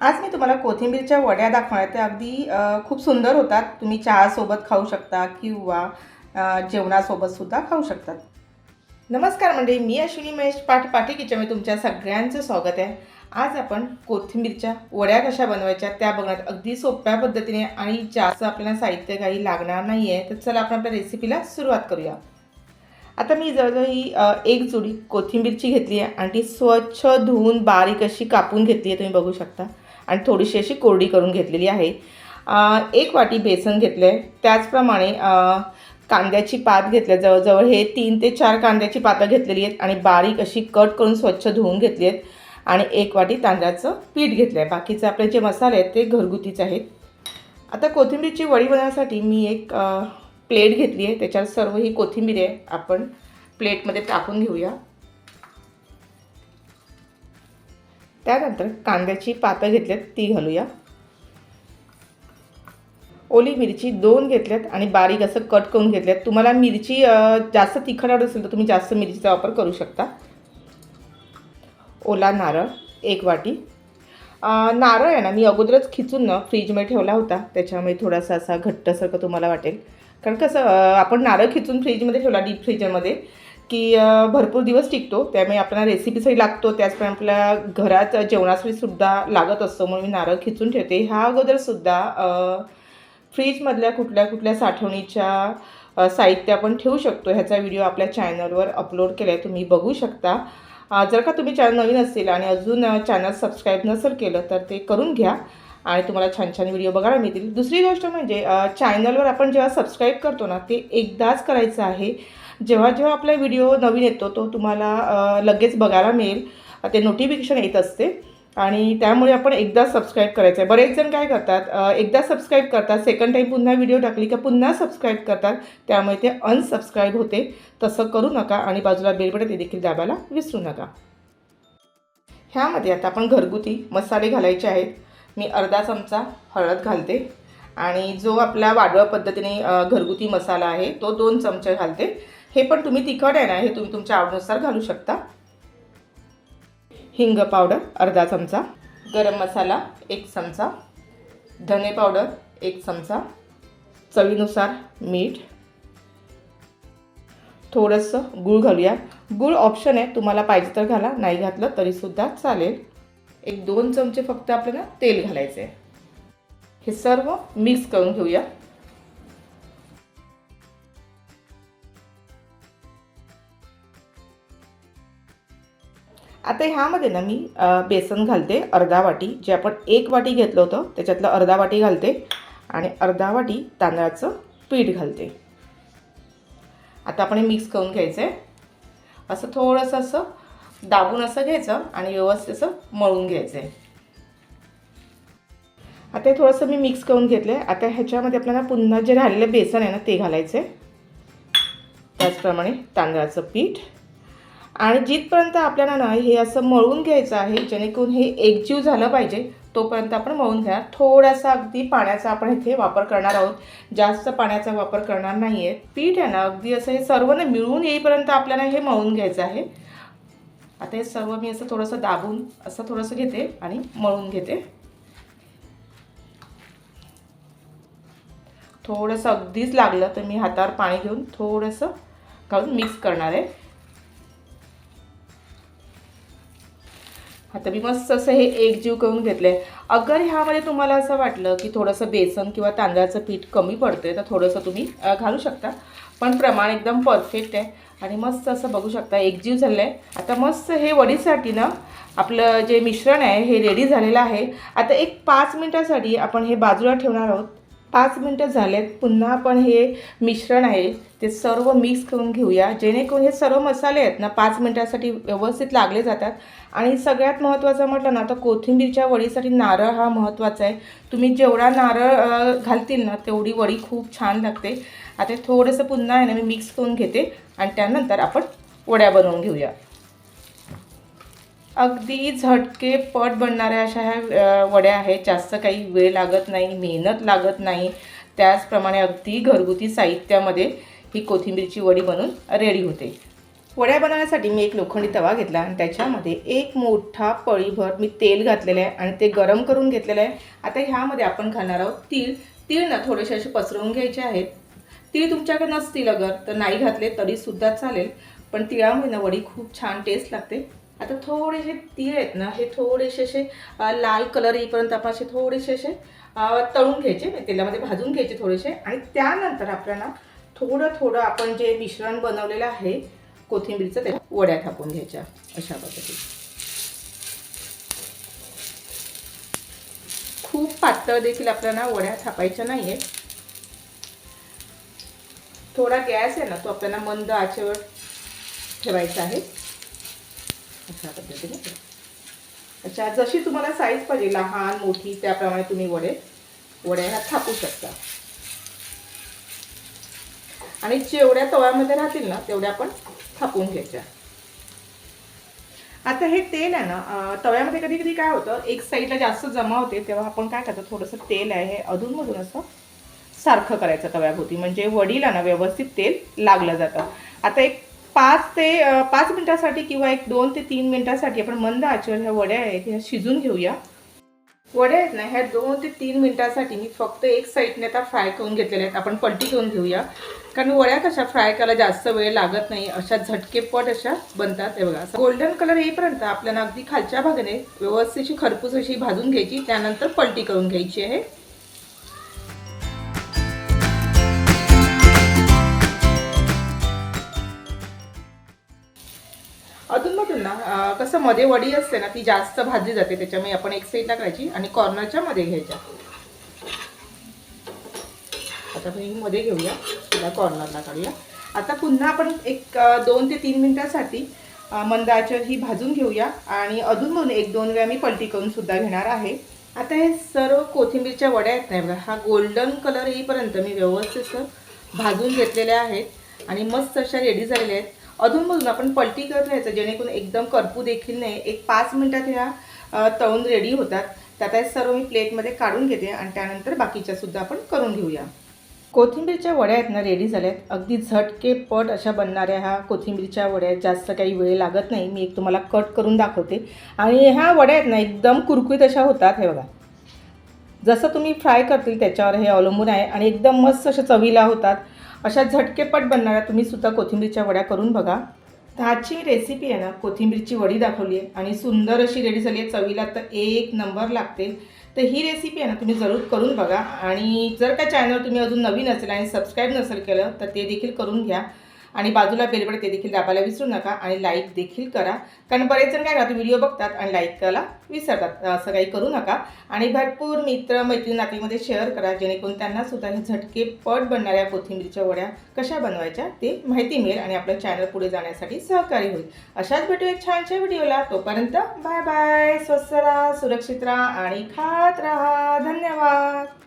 आज मी तुम्हाला कोथिंबीरच्या वड्या दाखवणार त्या अगदी खूप सुंदर होतात. तुम्ही चहासोबत खाऊ शकता किंवा जेवणासोबतसुद्धा खाऊ शकतात. नमस्कार म्हणजे मी अश्विनी महेश पाठ पाठी किचनमध्ये तुमच्या सगळ्यांचं स्वागत आहे. आज आपण कोथिंबीरच्या वड्या कशा बनवायच्या त्या बघण्यात अगदी सोप्या पद्धतीने आणि जास्त आपल्याला साहित्य काही लागणार नाही आहे तर चला आपण आपल्या रेसिपीला सुरुवात करूया. आता मी जवळजवळ ही एक जुडी कोथिंबीरची घेतली आहे आणि ती स्वच्छ धुवून बारीक अशी कापून घेतली आहे तुम्ही बघू शकता. आणि थोडीशी अशी कोरडी करून घेतलेली आहे. एक वाटी बेसन घेतलं आहे त्याचप्रमाणे कांद्याची पात घेतल्या जवळजवळ हे तीन ते चार कांद्याची पातं घेतलेली आहेत आणि बारीक अशी कट करून स्वच्छ धुवून घेतली आहेत. आणि एक वाटी तांदळाचं पीठ घेतलं आहे बाकीचे आपले जे मसाले आहेत ते घरगुतीच आहेत. आता कोथिंबीरची वडी बनवण्यासाठी मी एक प्लेट घेतली आहे. त्याच्यात सर्व ही कोथिंबीर आहे. आपण प्लेटमध्ये टाकून घेऊया. त्यानंतर कांद्याची पातं घेतल्यात ती घालूया. ओली मिरची दोन घेतल्यात आणि बारीक असं कट करून घेतल्यात. तुम्हाला मिरची जास्त तिखट आवडत असेल तर तुम्ही जास्त मिरचीचा वापर करू शकता. ओला नारळ एक वाटी. नारळ आहे ना मी अगोदरच खिचून ना फ्रीजमध्ये ठेवला होता. त्याच्यामुळे थोडासा असा घट्टसारखं तुम्हाला वाटेल. कारण कसं आपण नारळ खिचून फ्रीजमध्ये ठेवला डीप फ्रीजरमध्ये. की भरपूर दिवस टिकतो. त्यामुळे आपल्याला रेसिपीसाठी लागतो. त्याचप्रमाणे आपल्या घरात जेवणासाठी सुद्धा लागत असतो. म्हणून मी नारळ खिचून ठेवते. ह्या अगोदरसुद्धा फ्रीजमधल्या कुठल्या कुठल्या साठवणीच्या साहित्य आपण ठेवू शकतो. ह्याचा व्हिडिओ आपल्या चॅनलवर अपलोड केला आहे तुम्ही बघू शकता. जर का तुम्ही चॅनल नवीन असतील आणि अजून चॅनल सबस्क्राईब नसेल केलं तर ते करून घ्या. आणि तुम्हाला छान छान व्हिडिओ बघायला मिळतील. दुसरी गोष्ट म्हणजे चॅनलवर आपण जेव्हा सबस्क्राईब करतो ना ते एकदाच करायचं आहे. जेव्हा जेव्हा आपला व्हिडिओ नवीन येतो तो तुम्हाला लगेच बघायला मिळेल. ते नोटिफिकेशन येत असते. आणि त्यामुळे आपण एकदा सबस्क्राईब करायचं आहे. बरेच जण काय करतात एकदा सबस्क्राईब करतात सेकंड टाईम पुन्हा व्हिडिओ टाकली का पुन्हा सबस्क्राईब करतात. त्यामुळे ते अनसबस्क्राईब होते. तसं करू नका आणि बाजूला बेलबटन ते देखील दाबायला विसरू नका. ह्यामध्ये आता आपण घरगुती मसाले घालायचे आहेत. मी अर्धा चमचा हळद घालते. आणि जो आपला वाडवळ पद्धतीने घरगुती मसाला आहे तो दोन चमचे घालते. हे पण तुम्ही तिखट आहे ना हे तुम्ही तुमच्या आवडीनुसार घालू शकता. हिंग पावडर अर्धा चमचा. गरम मसाला एक चमचा. धने पावडर एक चमचा. चवीनुसार मीठ. थोडंसं गूळ घालूया. गूळ ऑप्शन आहे तुम्हाला पाहिजे तर घाला नाही घातलं तरीसुद्धा चालेल. एक दोन चमचे फक्त आपल्याला तेल घालायचे आहे हे सर्व मिक्स करून घेऊया. आता ह्यामध्ये ना मी बेसन घालते अर्धा वाटी जे आपण एक वाटी घेतलं होतं त्याच्यातलं अर्धा वाटी घालते आणि अर्धा वाटी तांदळाचं पीठ घालते. आता आपण हे मिक्स करून घ्यायचं आहे असं थोडंसं असं दाबून असं घ्यायचं आणि व्यवस्थित असं मळून घ्यायचं आहे आता हे थोडंसं मी मिक्स करून घेतलं आहे आता ह्याच्यामध्ये आपल्याला पुन्हा जे राहिलेलं बेसन आहे ना ते घालायचं आहे त्याचप्रमाणे तांदळाचं पीठ. आणि जिथपर्यंत आपल्याला ना हे असं मळून घ्यायचं आहे जेणेकरून हे एकजीव झालं पाहिजे तोपर्यंत आपण मळून घ्या थोडासा अगदी पाण्याचा आपण इथे वापर करणार आहोत. जास्त पाण्याचा वापर करणार नाही आहे पीठ आहे ना अगदी असं हे सर्व ना मिळून येईपर्यंत आपल्याला हे मळून घ्यायचं आहे. आता हे सर्व मी असं थोडंसं दाबून असं थोडंसं घेते आणि मळून घेते. थोडंसं अगदीच लागलं तर मी हातावर पाणी घेऊन थोडंसं घालून मिक्स करणार आहे. आता मी मस्त असं हे एकजीव करून घेतलं आहे अगर ह्यामध्ये तुम्हाला असं वाटलं की थोडंसं बेसन किंवा तांदळाचं पीठ कमी पडतं आहे तर थोडंसं तुम्ही घालू शकता. पण प्रमाण एकदम परफेक्ट आहे. आणि मस्त असं बघू शकता एकजीव झालं आहे आता मस्त हे वडीसाठी ना आपलं जे मिश्रण आहे हे रेडी झालेलं आहे. आता एक पाच मिनटासाठी आपण हे बाजूला ठेवणार आहोत. पाच मिनटं झालेत पुन्हा आपण हे मिश्रण आहे ते सर्व मिक्स करून घेऊया. जेणेकरून हे सर्व मसाले आहेत ना पाच मिनटासाठी व्यवस्थित लागले जातात. आणि सगळ्यात महत्त्वाचं म्हटलं ना तर कोथिंबीरच्या वडीसाठी नारळ हा महत्त्वाचा आहे. तुम्ही जेवढा नारळ घालतील ना तेवढी वडी खूप छान लागते. आता थोडंसं पुन्हा आहे ना मी मिक्स करून घेते आणि त्यानंतर आपण वड्या बनवून घेऊया. अगदी झटके पट बनणाऱ्या अशा ह्या वड्या आहेत. जास्त काही वेळ लागत नाही मेहनत लागत नाही. त्याचप्रमाणे अगदी घरगुती साहित्यामध्ये ही कोथिंबीरची वडी बनून रेडी होते. वड्या बनवण्यासाठी मी एक लोखंडी तवा घेतला आणि त्याच्यामध्ये एक मोठा पळीभर मी तेल घातलेलं आहे आणि ते गरम करून घेतलेलं आहे. आता ह्यामध्ये आपण घालणार आहोत तीळ. तीळ ना थोडेसे असे पसरवून घ्यायचे आहेत. तीळ तुमच्याकडे नसतील अगर तर नाही घातले तरीसुद्धा चालेल. पण तिळामुळे ना वडी खूप छान टेस्ट लागते. आता थोडेसे तीळ आहेत ना हे थोडेसे असे लाल कलर येईपर्यंत आपण असे थोडेसे असे तळून घ्यायचे. म्हणजे तेलामध्ये भाजून घ्यायचे थोडेसे. आणि त्यानंतर आपल्याला थोडं थोडं आपण जे मिश्रण बनवलेलं आहे कोथिंबीरचं ते वड्या थापून घ्यायच्या अशा पद्धतीने. खूप पातळ देखील आपल्याला वड्या थापायच्या नाही आहेत थोडा गॅस आहे ना तो आपल्याला मंद आचेवर ठेवायचा आहे. अशा पद्धतीने. अच्छा जशी तुम्हाला साईज पाहिजे लहान मोठी त्याप्रमाणे तुम्ही वडे वड्या ह्या थापू शकता. आणि जेवढ्या तव्यामध्ये राहतील ना तेवढ्या आपण थापून घ्यायच्या. आता हे तेल आहे ना तव्यामध्ये कधी कधी काय होतं एक साईडला जास्त जमा होते तेव्हा आपण काय करतो थोडंसं तेल आहे हे अधूनमधून असं सारखं करायचं तव्याभोवती. म्हणजे वडीला ना व्यवस्थित तेल लागलं जातं. आता एक पाच ते पाच मिनिटासाठी किंवा एक दोन ते तीन मिनिटासाठी आपण मंद आचेवर ह्या वड्या आहेत ह्या शिजून घेऊया. वड्या आहेत ना ह्या दोन ते तीन मिनटासाठी मी फक्त एक साईडने आता फ्राय करून घेतलेल्या आहेत. आपण पलटी करून घेऊया. कारण वड्या कशा फ्राय करायला जास्त वेळ लागत नाही अशा झटकेपट अशा बनतात. हे बघा गोल्डन कलर येईपर्यंत आपल्याला अगदी खालच्या भागाने व्यवस्थित खरपूस अशी भाजून घ्यायची त्यानंतर पलटी करून घ्यायची आहे. अधूनमधून ना कसं मध्ये वडी असते ना ती जास्त भाजली जाते त्याच्यामुळे आपण एक साईडला करायची आणि कॉर्नरच्या मध्ये घ्यायच्या. आता मध्ये घेऊया. तिला कॉर्नरला काढूया. आता पुन्हा आपण एक दोन ते तीन मिनटासाठी अं, ही भाजून घेऊया. आणि अजून म्हणून एक दोन वेळा मी पलटी करून सुद्धा घेणार आहे. आता हे सर्व कोथिंबीरच्या वड्या आहेत नाही बघा हा गोल्डन कलर येईपर्यंत मी व्यवस्थित भाजून घेतलेल्या आहेत. आणि मस्त अशा रेडी झालेल्या आहेत. अधूनमधून आपण पलटी करत राहायचं जेणेकरून एकदम करपू देखील नाही एक पाच मिनटात ह्या तळून रेडी होतात. त्यात हे सर्व मी प्लेटमध्ये काढून घेते. आणि त्यानंतर बाकीच्या सुद्धा आपण करून घेऊया. कोथिंबीरच्या वड्या आहेत ना रेडी झाल्यात. अगदी झटके पट अशा बनणाऱ्या ह्या कोथिंबीरच्या वड्या आहेत. जास्त काही वेळ लागत नाही. मी एक तुम्हाला कट करून दाखवते. आणि ह्या वड्या आहेत ना एकदम कुरकुरीत अशा होतात. हे बघा. जसं तुम्ही फ्राय करतील त्याच्यावर हे अवलंबून आहे आणि एकदम मस्त अशा चवीला होतात. अशा झटकेपट बनणाऱ्या तुम्ही सुद्धा कोथिंबीरच्या वड्या करून बघा. आजची रेसिपी आहे ना कोथिंबीरची वडी दाखवली आहे आणि सुंदर अशी रेडी झाली आहे. चवीला तर एक नंबर लागते तर ही रेसिपी आहे ना तुम्ही जरूर करून बघा. आणि जर का चॅनल तुम्ही अजून नवीन असेल आणि सबस्क्राईब नसेल केलं तर ते देखील करून घ्या. आणि बाजूला बेलबड ते देखील दाबायला विसरू नका आणि लाईक देखील करा. कारण बरेच जण काय करतात व्हिडिओ बघतात आणि लाईक करायला विसरतात. असं काही करू नका. आणि भरपूर मित्र मैत्रीण नातीमध्ये शेअर करा जेणेकरून त्यांना सुद्धा हे झटके पट बनणाऱ्या कोथिंबीरच्या वड्या कशा बनवायच्या ते माहिती मिळेल आणि आपलं चॅनल पुढे जाण्यासाठी सहकारी होईल. अशाच भेटू एक छानशा व्हिडिओला तोपर्यंत बाय बाय स्वस्त राहा सुरक्षित राहा आणि खात राहा. धन्यवाद.